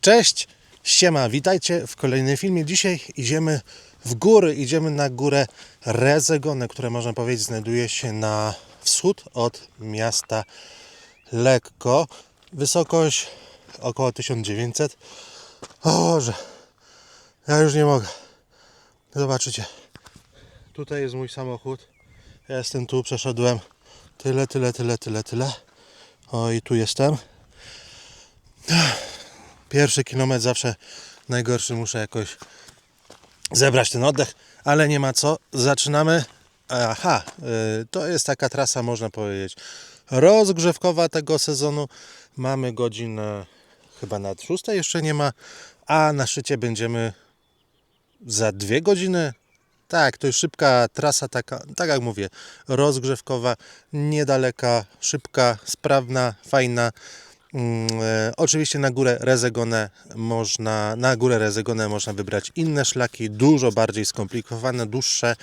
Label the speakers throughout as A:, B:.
A: Cześć, siema, witajcie w kolejnym filmie. Dzisiaj idziemy w góry, idziemy na górę Rezegone, które można powiedzieć znajduje się na wschód od miasta Lekko. Wysokość około 1900. O Boże, ja już nie mogę. Zobaczycie, tutaj jest mój samochód. Ja jestem tu, przeszedłem tyle, tyle, tyle, tyle, tyle. O i tu jestem. Pierwszy kilometr zawsze najgorszy, muszę jakoś zebrać ten oddech, ale nie ma co. Zaczynamy. Aha, y, to jest taka trasa, można powiedzieć, rozgrzewkowa tego sezonu. Mamy godzinę chyba na szóstej jeszcze nie ma, a na szczycie będziemy za dwie godziny. Tak, to jest szybka trasa, taka, tak jak mówię, rozgrzewkowa, niedaleka, szybka, sprawna, fajna. Mm, e, oczywiście na górę Rezegone można, na górę Rezegone można wybrać inne szlaki, dużo bardziej skomplikowane, dłuższe.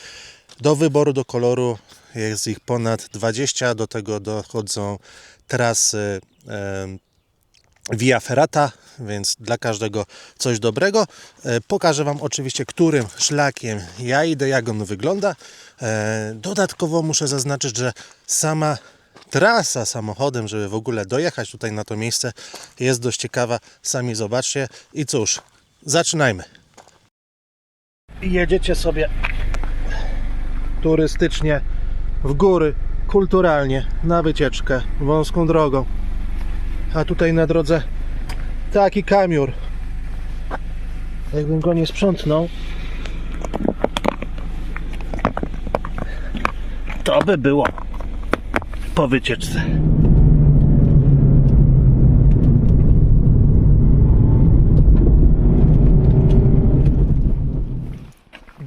A: Do wyboru, do koloru jest ich ponad 20, do tego dochodzą trasy em, Via Ferrata, więc dla każdego coś dobrego. E, Pokażę Wam oczywiście, którym szlakiem ja idę, jak on wygląda. E, Dodatkowo muszę zaznaczyć, że sama trasa samochodem, żeby w ogóle dojechać tutaj na to miejsce, jest dość ciekawa. Sami zobaczcie. I cóż, zaczynajmy. Jedziecie sobie turystycznie w góry, kulturalnie, na wycieczkę, wąską drogą. A tutaj na drodze taki kamiur. Jakbym go nie sprzątnął, to by było po wycieczce.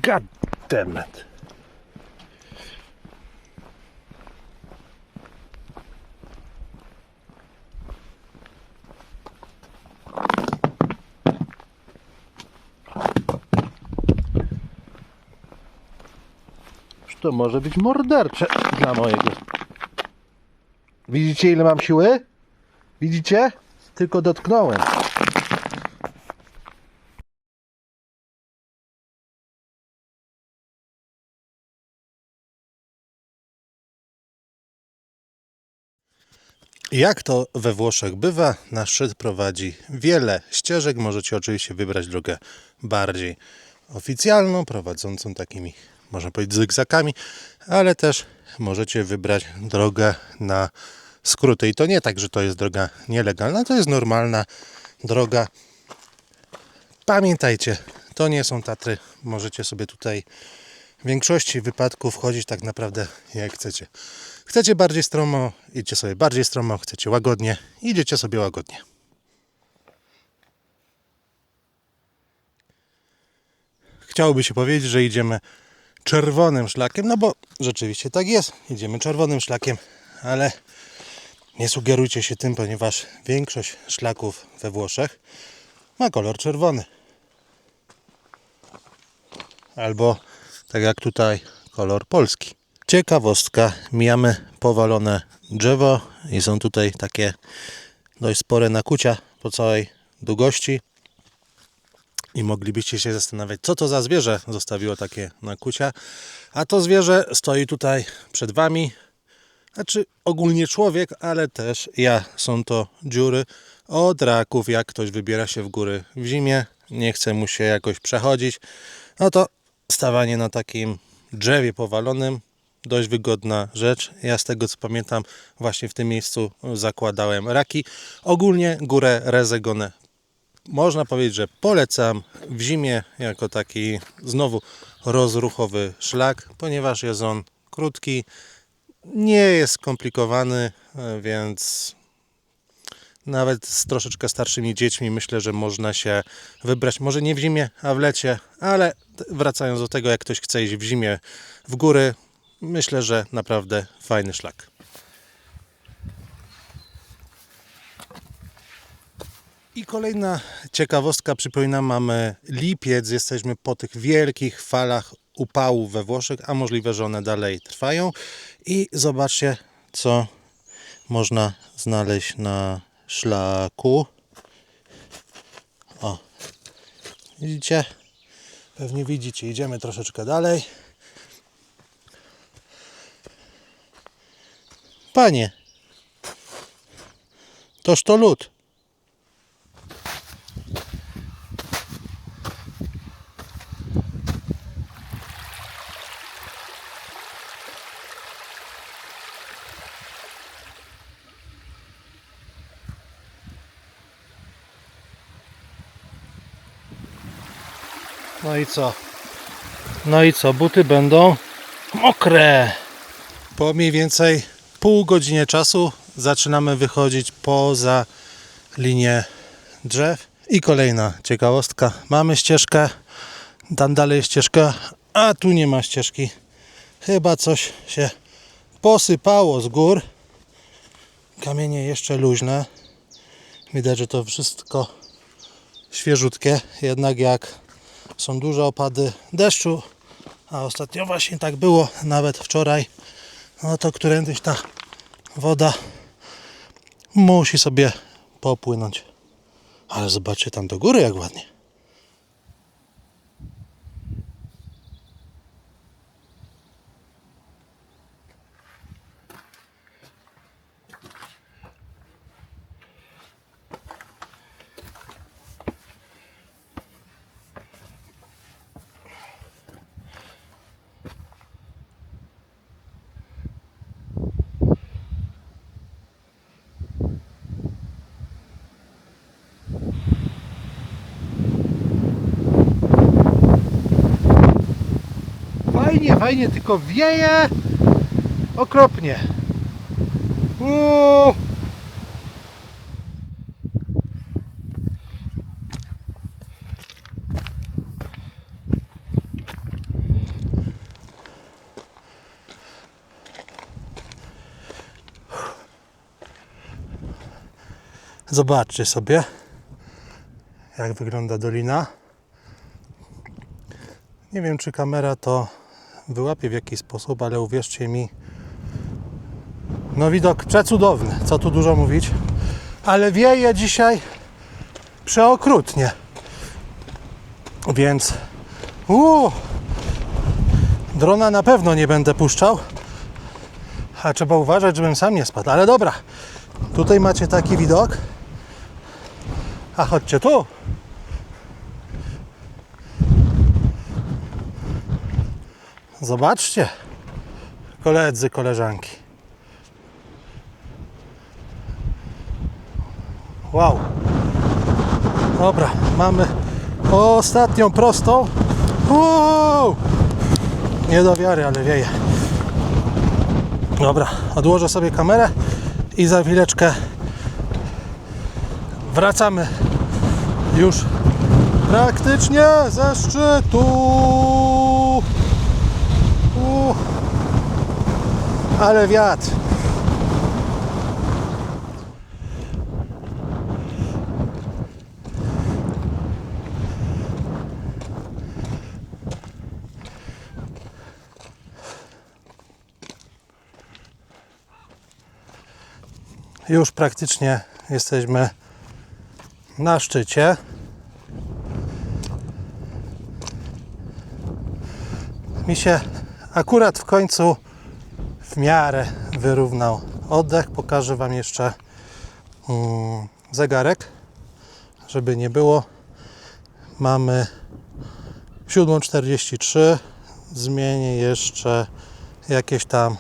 A: God damn it. To może być mordercze dla mojego. Widzicie ile mam siły? Widzicie? Tylko dotknąłem. Jak to we Włoszech bywa, na szczyt prowadzi wiele ścieżek. Możecie oczywiście wybrać drogę bardziej oficjalną, prowadzącą takimi, można powiedzieć, zygzakami, ale też możecie wybrać drogę na skróty. I to nie tak, że to jest droga nielegalna, to jest normalna droga. Pamiętajcie, to nie są Tatry. Możecie sobie tutaj w większości wypadków wchodzić tak naprawdę jak chcecie. Chcecie bardziej stromo, idźcie sobie bardziej stromo, chcecie łagodnie, idziecie sobie łagodnie. Chciałoby się powiedzieć, że idziemy czerwonym szlakiem, no bo rzeczywiście tak jest, idziemy czerwonym szlakiem, ale nie sugerujcie się tym, ponieważ większość szlaków we Włoszech ma kolor czerwony. Albo tak jak tutaj kolor polski. Ciekawostka, mijamy powalone drzewo i są tutaj takie dość spore nakucia po całej długości. I moglibyście się zastanawiać, co to za zwierzę zostawiło takie nakucia. A to zwierzę stoi tutaj przed Wami. Znaczy ogólnie człowiek, ale też ja. Są to dziury od raków. Jak ktoś wybiera się w góry w zimie, nie chce mu się jakoś przechodzić, no to stawanie na takim drzewie powalonym dość wygodna rzecz. Ja z tego co pamiętam, właśnie w tym miejscu zakładałem raki. Ogólnie górę Rezegone można powiedzieć, że polecam w zimie jako taki znowu rozruchowy szlak, ponieważ jest on krótki, nie jest skomplikowany, e, więc nawet z troszeczkę starszymi dziećmi myślę, że można się wybrać. Może nie w zimie, a w lecie, ale wracając do tego, jak ktoś chce iść w zimie w góry, myślę, że naprawdę fajny szlak. I kolejna ciekawostka, przypominam, mamy lipiec, jesteśmy po tych wielkich falach upału we Włoszech, a możliwe, że one dalej trwają. I zobaczcie, co można znaleźć na szlaku. Widzicie? Pewnie widzicie. Idziemy troszeczkę dalej. Panie, toż to lód. No i co? No i co? Buty będą mokre. Po mniej więcej pół godzinie czasu zaczynamy wychodzić poza linię drzew. I kolejna ciekawostka. Mamy ścieżkę, tam dalej ścieżka, a tu nie ma ścieżki. Chyba coś się posypało z gór. Kamienie jeszcze luźne. Widać, że to wszystko świeżutkie. Jednak jak są duże opady deszczu, a ostatnio właśnie tak było, nawet wczoraj, no to którędyś ta woda musi sobie popłynąć. Ale zobaczcie tam do góry jak ładnie. Fajnie, tylko wieje okropnie. Uuu. Zobaczcie sobie, jak wygląda dolina. Nie wiem, czy kamera to wyłapie w jakiś sposób, ale uwierzcie mi, no widok przecudowny, co tu dużo mówić, ale wieje dzisiaj przeokrutnie, więc uu, drona na pewno nie będę puszczał, a trzeba uważać, żebym sam nie spadł, ale dobra, tutaj macie taki widok, a chodźcie tu. Zobaczcie, koledzy, koleżanki. Wow. Dobra, mamy ostatnią prostą. Wow. Nie do wiary, ale wieje. Dobra, odłożę sobie kamerę i za chwileczkę wracamy już praktycznie ze szczytu. Ale wiatr. Już praktycznie jesteśmy na szczycie. Mi się akurat w końcu w miarę wyrównał oddech. Pokażę Wam jeszcze mm, zegarek, żeby nie było. Mamy 7.43. Zmienię jeszcze jakieś tam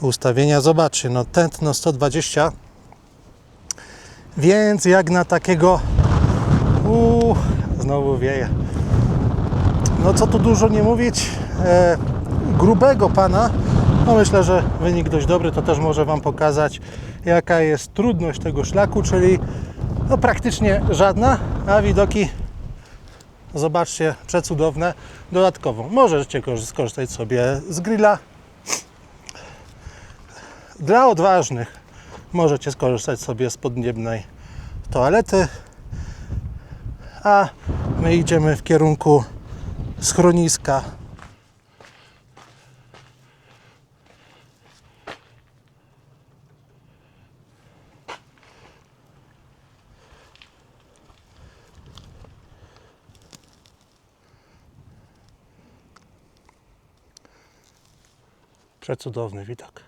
A: ustawienia. Zobaczcie, no tętno 120. Więc jak na takiego uu, znowu wieje. No co tu dużo nie mówić, e, grubego pana, no myślę, że wynik dość dobry, to też może Wam pokazać jaka jest trudność tego szlaku, czyli no praktycznie żadna, a widoki zobaczcie, przecudowne. Dodatkowo możecie korzy- skorzystać sobie z grilla. Dla odważnych możecie skorzystać sobie z podniebnej toalety, a my idziemy w kierunku schroniska. Przecudowny widok.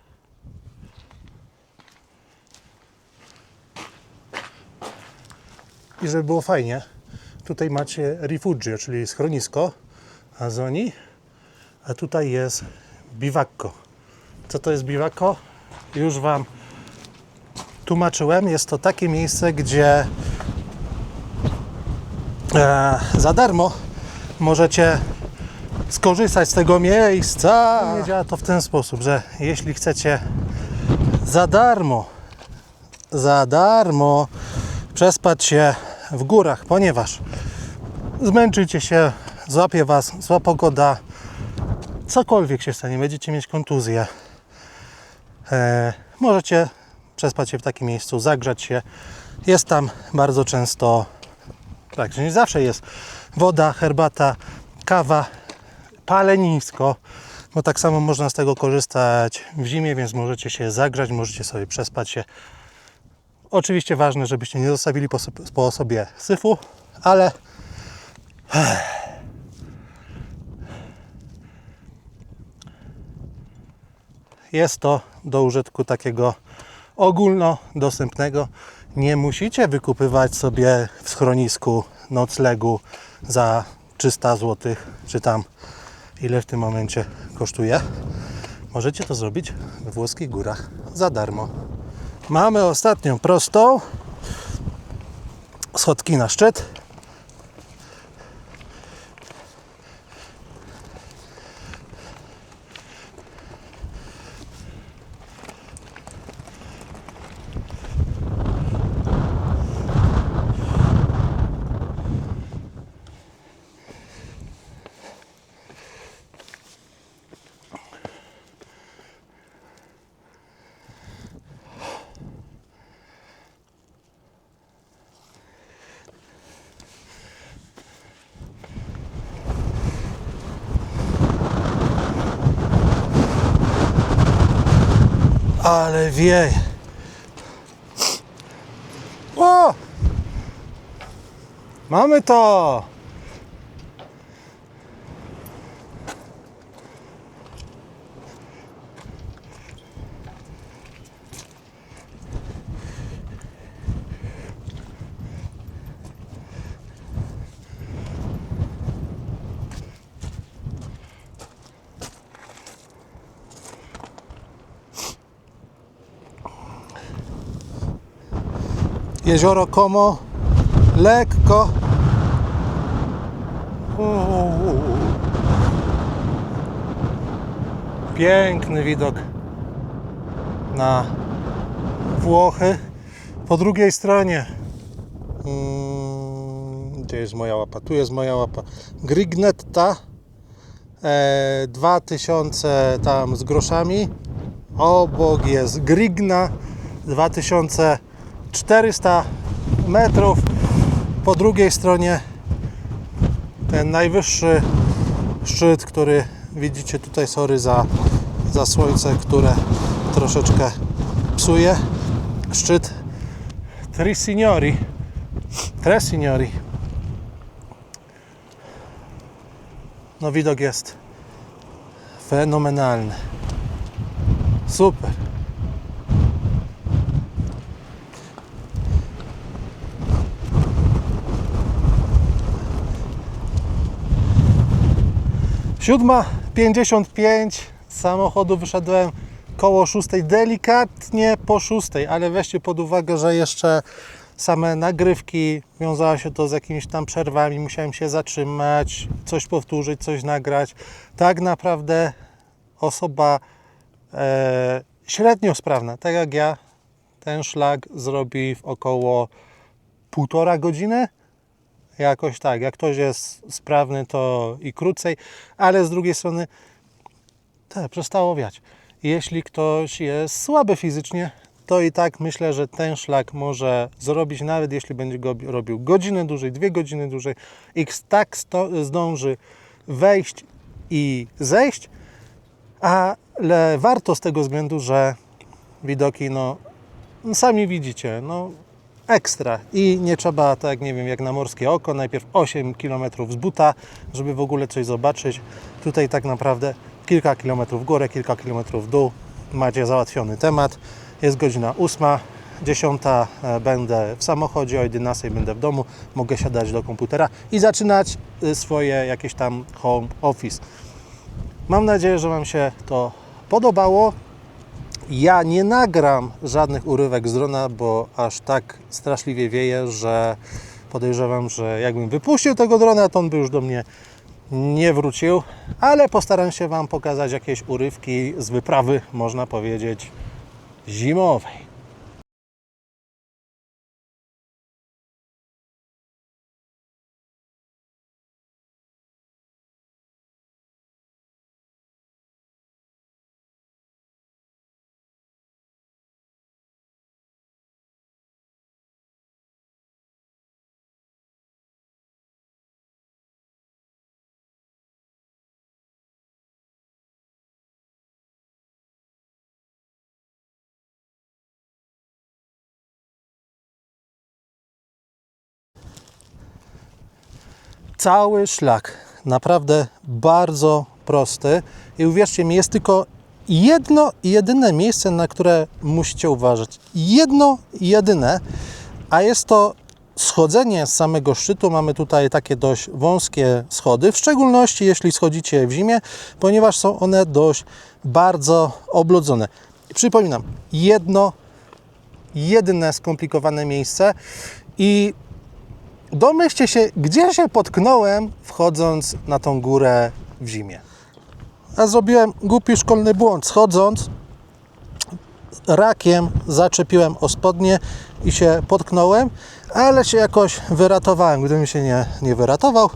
A: I żeby było fajnie, tutaj macie rifugio, czyli schronisko Azoni, a tutaj jest biwakko. Co to jest biwakko? Już Wam tłumaczyłem. Jest to takie miejsce, gdzie e, za darmo możecie skorzystać z tego miejsca. Nie działa to w ten sposób, że jeśli chcecie za darmo, za darmo przespać się w górach, ponieważ zmęczycie się, złapie Was zła pogoda, cokolwiek się stanie, będziecie mieć kontuzję. E, możecie przespać się w takim miejscu, zagrzać się. Jest tam bardzo często, tak, że nie zawsze jest woda, herbata, kawa, palenisko, bo tak samo można z tego korzystać w zimie, więc możecie się zagrzać, możecie sobie przespać się. Oczywiście ważne, żebyście nie zostawili po, po sobie syfu, ale jest to do użytku takiego ogólnodostępnego. Nie musicie wykupywać sobie w schronisku noclegu za 300 zł, czy tam ile w tym momencie kosztuje. Możecie to zrobić we włoskich górach za darmo. Mamy ostatnią prostą. Schodki na szczyt. Ale wieje. O! Mamy to! Jezioro Como lekko. Piękny widok na Włochy. Po drugiej stronie. Mm, Gdzie jest moja łapa? Tu jest moja łapa. Grignetta. E, 2000 tam z groszami. Obok jest Grigna 2400 metrów. Po drugiej stronie ten najwyższy szczyt, który widzicie tutaj, sorry za, za słońce, które troszeczkę psuje. Szczyt Tri Signori. Tre Signori. No widok jest fenomenalny. Super. Siódma 55 z samochodu wyszedłem koło szóstej, delikatnie po szóstej, ale weźcie pod uwagę, że jeszcze same nagrywki, wiązało się to z jakimiś tam przerwami, musiałem się zatrzymać, coś powtórzyć, coś nagrać. Tak naprawdę osoba e, średnio sprawna, tak jak ja, ten szlak zrobi w około półtora godziny. Jakoś tak, jak ktoś jest sprawny, to i krócej, ale z drugiej strony tak, przestało wiać. Jeśli ktoś jest słaby fizycznie, to i tak myślę, że ten szlak może zrobić, nawet jeśli będzie go robił godzinę dłużej, dwie godziny dłużej. X tak zdąży wejść i zejść, ale warto z tego względu, że widoki, no sami widzicie, no ekstra i nie trzeba, tak nie wiem, jak na morskie oko, najpierw 8 km z buta, żeby w ogóle coś zobaczyć. Tutaj tak naprawdę kilka kilometrów w górę, kilka kilometrów w dół. Macie załatwiony temat. Jest godzina 8, 10 e, będę w samochodzie, o 11 będę w domu. Mogę siadać do komputera i zaczynać y, swoje jakieś tam home office. Mam nadzieję, że Wam się to podobało. Ja nie nagram żadnych urywek z drona, bo aż tak straszliwie wieje, że podejrzewam, że jakbym wypuścił tego drona, to on by już do mnie nie wrócił, ale postaram się Wam pokazać jakieś urywki z wyprawy, można powiedzieć, zimowej. Cały szlak. Naprawdę bardzo prosty. I uwierzcie mi, jest tylko jedno jedyne miejsce, na które musicie uważać. Jedno jedyne, a jest to schodzenie z samego szczytu. Mamy tutaj takie dość wąskie schody, w szczególności jeśli schodzicie w zimie, ponieważ są one dość bardzo oblodzone. Przypominam, jedno jedyne skomplikowane miejsce i Domyślcie się, gdzie się potknąłem wchodząc na tą górę w zimie. A zrobiłem głupi szkolny błąd. Schodząc rakiem zaczepiłem o spodnie i się potknąłem, ale się jakoś wyratowałem. Gdybym się nie, nie wyratował,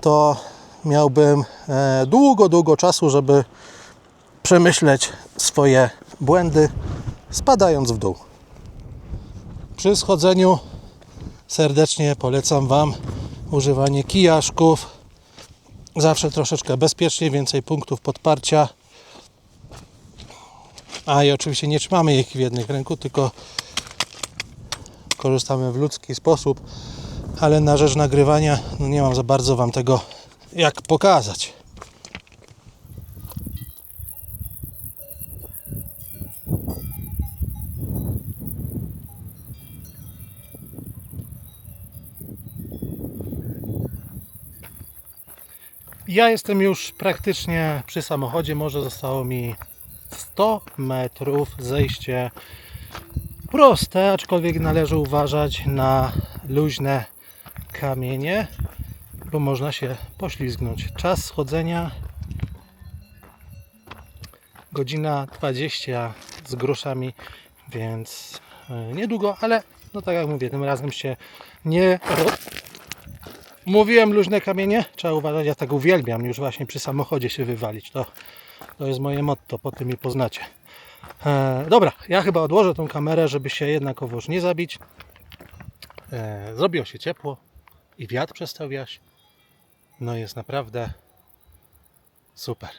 A: to miałbym e, długo, długo czasu, żeby przemyśleć swoje błędy, spadając w dół. Przy schodzeniu serdecznie polecam Wam używanie kijaszków. Zawsze troszeczkę bezpiecznie, więcej punktów podparcia. A i oczywiście nie trzymamy ich w jednych ręku, tylko korzystamy w ludzki sposób. Ale na rzecz nagrywania no nie mam za bardzo Wam tego jak pokazać. Ja jestem już praktycznie przy samochodzie. Może zostało mi 100 metrów zejście proste, aczkolwiek należy uważać na luźne kamienie, bo można się poślizgnąć. Czas schodzenia godzina 20 z groszami, więc e, niedługo, ale no tak jak mówię, tym razem się nie Mówiłem luźne kamienie, trzeba uważać, ja tak uwielbiam już właśnie przy samochodzie się wywalić. To, to jest moje motto, po tym mnie poznacie. E, dobra, ja chyba odłożę tą kamerę, żeby się jednakowoż nie zabić. E, zrobiło się ciepło i wiatr przestał wiać. No jest naprawdę super.